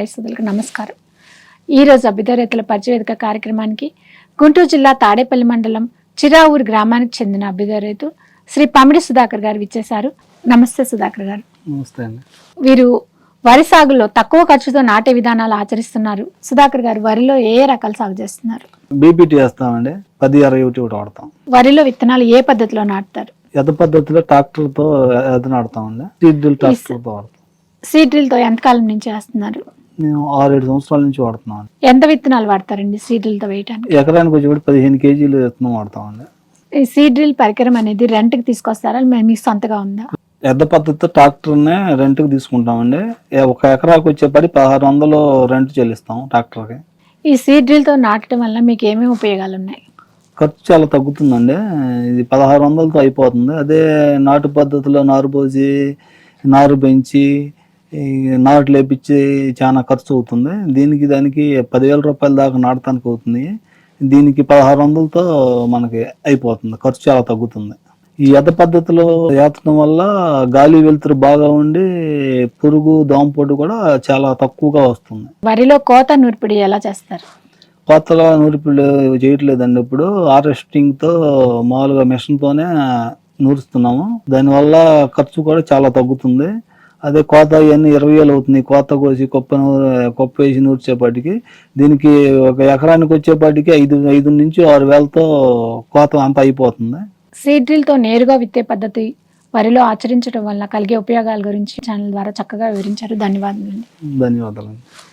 రైతులకు నమస్కారం. ఈరోజు అభ్యుదయ రైతుల పరిచయవేదిక కార్యక్రమానికి గుంటూరు జిల్లా తాడేపల్లి మండలం చిరావూరు గ్రామానికి చెందిన అభ్యుదయ రైతు శ్రీ పమిడి సుధాకర్ గారు విచ్చేశారు. నమస్తే సుధాకర్ గారు. నమస్తే అండి. వీరు వరి సాగులో తక్కువ ఖర్చుతో నాటే విధానాలు ఆచరిస్తున్నారు. సుధాకర్ గారు వరిలో ఏ రకాలు సాగు చేస్తున్నారు? బీపీటీ వేస్తామండి. పది అరవై ఒకటి ఒకటి వాడతాం. వరిలో విత్తనాలు ఏ పద్ధతిలో నాటుతారు? ఎద పద్ధతిలో ట్రాక్టర్తో నాడతామండి సీడ్రిల్ ట్రాక్టర్తో వాడతాం. సీడ్ డ్రిల్తో ఎంతకాలం నుంచి వేస్తున్నారు? మేము ఆరేడు సంవత్సరాల నుంచి వాడుతున్నాం ఎంత విత్తనాలు వాడతారండి సీడ్ డ్రిల్తో వేయడానికి ఎకరానికి వచ్చేప్పుడు పదిహేను కేజీలు విత్తనం వాడతామండి. ఈ సీడ్ డ్రిల్ పరికరం అనేది రెంట్కి తీసుకొస్తారా? మీకు సొంతగా ఉందా? ఎద్ద పద్ధతితో ట్రాక్టర్నే రెంట్కి తీసుకుంటామండి. ఒక ఎకరాకు వచ్చేపడి పదహారు వందలు రెంట్ చెల్లిస్తాం ట్రాక్టర్కి. ఈ సీడ్ డ్రిల్తో నాటడం వల్ల మీకు ఏమేమి ఉపయోగాలు ఉన్నాయి ఖర్చు చాలా తగ్గుతుందండి. ఇది పదహారు వందలతో అయిపోతుంది. అదే నాటు పద్ధతిలో నారు పోసి నారు పెంచి నాటు లేపించి చాలా ఖర్చు అవుతుంది. దీనికి దానికి పదివేల రూపాయల దాకా నాటడానికి అవుతుంది. దీనికి పదహారు వందలతో మనకి అయిపోతుంది. ఖర్చు చాలా తగ్గుతుంది. ఈ ఎద పద్ధతిలో ఏతడం వల్ల గాలి వెలుతురు బాగా ఉండి పురుగు దోమపోటు కూడా చాలా తక్కువగా వస్తుంది. వరిలో కోత నూర్పిడి ఎలా చేస్తారు? కొత్తగా నూర్పిళ్ళు చేయట్లేదండి ఇప్పుడు. హార్వెస్టింగ్తో మామూలుగా మిషన్ తోనే నూరుస్తున్నాము. దానివల్ల ఖర్చు కూడా చాలా తగ్గుతుంది. అదే కోత ఇవన్నీ ఇరవై వేలు అవుతుంది కోత కోసి కొప్ప కొప్ప వేసి నూర్చేపాటికి. దీనికి ఒక ఎకరానికి వచ్చేపాటికి ఐదు ఐదు నుంచి ఆరు వేలతో కోత అంతా అయిపోతుంది. సీడ్ డ్రిల్తో నేరుగా విత్తే పద్ధతి వరిలో ఆచరించడం వల్ల కలిగే ఉపయోగాల గురించి ఛానల్ ద్వారా చక్కగా వివరించారు. ధన్యవాదాలు ధన్యవాదాలు